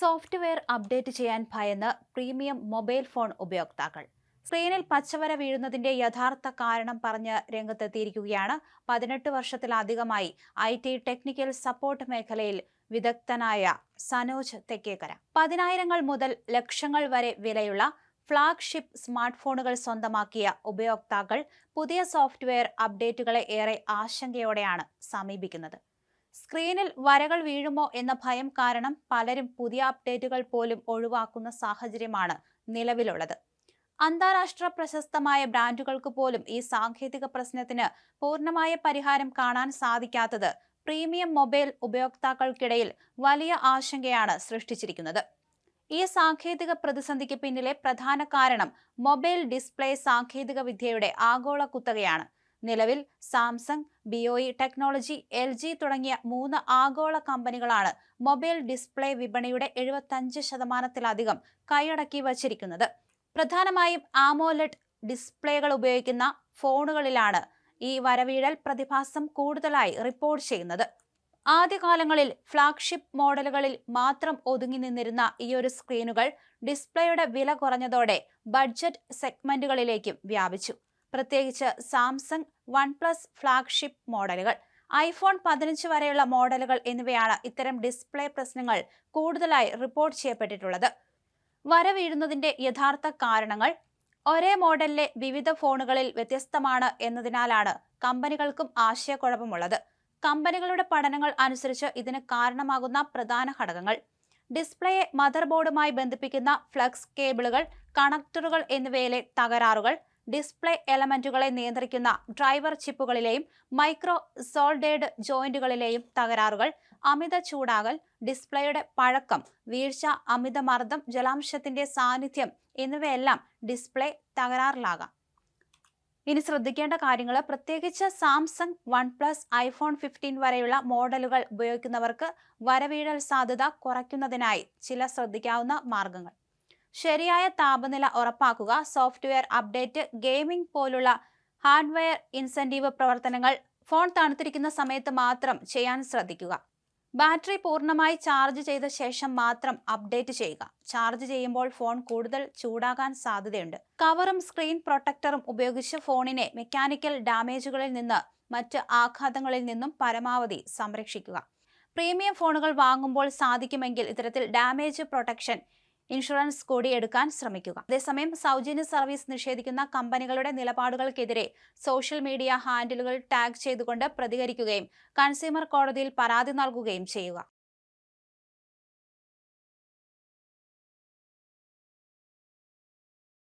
Software update ചെയ്യാൻ ഭയന്ന് premium mobile phone ഉപയോക്താക്കൾ. സ്ക്രീനിൽ പച്ചവര വീഴുന്നതിന്റെ യഥാർത്ഥ കാരണം പറഞ്ഞ് രംഗത്തെത്തിയിരിക്കുകയാണ്. പതിനെട്ട് വർഷത്തിലധികമായി ഐ ടി ടെക്നിക്കൽ സപ്പോർട്ട് മേഖലയിൽ വിദഗ്ധനായ സനോജ് തെക്കേക്കര. പതിനായിരങ്ങൾ മുതൽ ലക്ഷങ്ങൾ വരെ വിലയുള്ള ഫ്ളാഗ്ഷിപ്പ് സ്മാർട്ട് ഫോണുകൾ സ്വന്തമാക്കിയ ഉപയോക്താക്കൾ പുതിയ സോഫ്റ്റ്വെയർ അപ്ഡേറ്റുകളെ ഏറെ ആശങ്കയോടെയാണ് സമീപിക്കുന്നത്. സ്ക്രീനിൽ വരകൾ വീഴുമോ എന്ന ഭയം കാരണം പലരും പുതിയ അപ്ഡേറ്റുകൾ പോലും ഒഴിവാക്കുന്ന സാഹചര്യമാണ് നിലവിലുള്ളത്. അന്താരാഷ്ട്ര പ്രശസ്തമായ ബ്രാൻഡുകൾക്ക് പോലും ഈ സാങ്കേതിക പ്രശ്നത്തിന് പൂർണമായ പരിഹാരം കാണാൻ സാധിക്കാത്തത് പ്രീമിയം മൊബൈൽ ഉപയോക്താക്കൾക്കിടയിൽ വലിയ ആശങ്കയാണ് സൃഷ്ടിച്ചിരിക്കുന്നത്. ഈ സാങ്കേതിക പ്രതിസന്ധിക്ക് പിന്നിലെ പ്രധാന കാരണം മൊബൈൽ ഡിസ്പ്ലേ സാങ്കേതിക വിദ്യയുടെ ആഗോള കുത്തകയാണ്. നിലവിൽ Samsung BOE technology L G തുടങ്ങിയ മൂന്ന് ആഗോള കമ്പനികളാണ് മൊബൈൽ ഡിസ്പ്ലേ വിപണിയുടെ എഴുപത്തഞ്ച് ശതമാനത്തിലധികം കൈയടക്കി വച്ചിരിക്കുന്നത്. പ്രധാനമായും ആമോലെറ്റ് ഡിസ്പ്ലേകൾ ഉപയോഗിക്കുന്ന ഫോണുകളിലാണ് ഈ വരവീഴൽ പ്രതിഭാസം കൂടുതലായി റിപ്പോർട്ട് ചെയ്യുന്നത്. ആദ്യകാലങ്ങളിൽ ഫ്ളാഗ്ഷിപ്പ് മോഡലുകളിൽ മാത്രം ഒതുങ്ങി നിന്നിരുന്ന ഈയൊരു സ്ക്രീനുകൾ ഡിസ്പ്ലേയുടെ വില കുറഞ്ഞതോടെ ബഡ്ജറ്റ് സെഗ്മെന്റുകളിലേക്കും വ്യാപിച്ചു. പ്രത്യേകിച്ച് സാംസങ് വൺ പ്ലസ് ഫ്ളാഗ്ഷിപ്പ് മോഡലുകൾ. ഐഫോൺ പതിനഞ്ച് വരെയുള്ള മോഡലുകൾ എന്നിവയാണ് ഇത്തരം ഡിസ്പ്ലേ പ്രശ്നങ്ങൾ കൂടുതലായി റിപ്പോർട്ട് ചെയ്യപ്പെട്ടിട്ടുള്ളത്. വരവീഴുന്നതിന്റെ യഥാർത്ഥ കാരണങ്ങൾ ഒരേ മോഡലിലെ വിവിധ ഫോണുകളിൽ വ്യത്യസ്തമാണ് എന്നതിനാലാണ് കമ്പനികൾക്കും ആശയക്കുഴപ്പമുള്ളത്. കമ്പനികളുടെ പഠനങ്ങൾ അനുസരിച്ച് ഇതിന് കാരണമാകുന്ന പ്രധാന ഘടകങ്ങൾ ഡിസ്പ്ലേയെ മദർ ബോർഡുമായി ബന്ധിപ്പിക്കുന്ന ഫ്ലക്സ് കേബിളുകൾ കണക്ടറുകൾ എന്നിവയിലെ തകരാറുകൾ ഡിസ്പ്ലേ എലമെന്റുകളെ നിയന്ത്രിക്കുന്ന ഡ്രൈവർ ചിപ്പുകളിലെയും മൈക്രോ സോൾഡേഡ് ജോയിന്റുകളിലെയും തകരാറുകൾ അമിത ചൂടാകൽ ഡിസ്പ്ലേയുടെ പഴക്കം വീഴ്ച അമിത അമിതമർദ്ദം ജലാംശത്തിന്റെ സാന്നിധ്യം എന്നിവയെല്ലാം ഡിസ്പ്ലേ തകരാറിലാകാം. ഇനി ശ്രദ്ധിക്കേണ്ട കാര്യങ്ങൾ പ്രത്യേകിച്ച് Samsung one plus iPhone fifteen വരെയുള്ള മോഡലുകൾ ഉപയോഗിക്കുന്നവർക്ക് വരവീഴൽ സാധ്യത കുറയ്ക്കുന്നതിനായി ചില ശ്രദ്ധിക്കാവുന്ന മാർഗങ്ങൾ ശരിയായ താപനില ഉറപ്പാക്കുക സോഫ്റ്റ്വെയർ അപ്ഡേറ്റ് ഗെയിമിംഗ് പോലുള്ള ഹാർഡ്വെയർ ഇൻസെന്റീവ് പ്രവർത്തനങ്ങൾ ഫോൺ തണുത്തിരിക്കുന്ന സമയത്ത് മാത്രം ചെയ്യാൻ ശ്രദ്ധിക്കുക. ബാറ്ററി പൂർണമായി ചാർജ് ചെയ്ത ശേഷം മാത്രം അപ്ഡേറ്റ് ചെയ്യുക. ചാർജ് ചെയ്യുമ്പോൾ ഫോൺ കൂടുതൽ ചൂടാകാൻ സാധ്യതയുണ്ട്. കവറും സ്ക്രീൻ പ്രൊട്ടക്ടറും ഉപയോഗിച്ച് ഫോണിനെ മെക്കാനിക്കൽ ഡാമേജുകളിൽ നിന്ന് മറ്റ് ആഘാതങ്ങളിൽ നിന്നും പരമാവധി സംരക്ഷിക്കുക. പ്രീമിയം ഫോണുകൾ വാങ്ങുമ്പോൾ സാധിക്കുമെങ്കിൽ ഇത്തരത്തിൽ ഡാമേജ് പ്രൊട്ടക്ഷൻ ഇൻഷുറൻസ് കൂടി എടുക്കാൻ ശ്രമിക്കുക. അതേസമയം സൗജന്യ സർവീസ് നിഷേധിക്കുന്ന കമ്പനികളുടെ നിലപാടുകൾക്കെതിരെ സോഷ്യൽ മീഡിയ ഹാൻഡിലുകൾ ടാഗ് ചെയ്തുകൊണ്ട് പ്രതികരിക്കുകയും കൺസ്യൂമർ കോടതിയിൽ പരാതി നൽകുകയും ചെയ്യുക.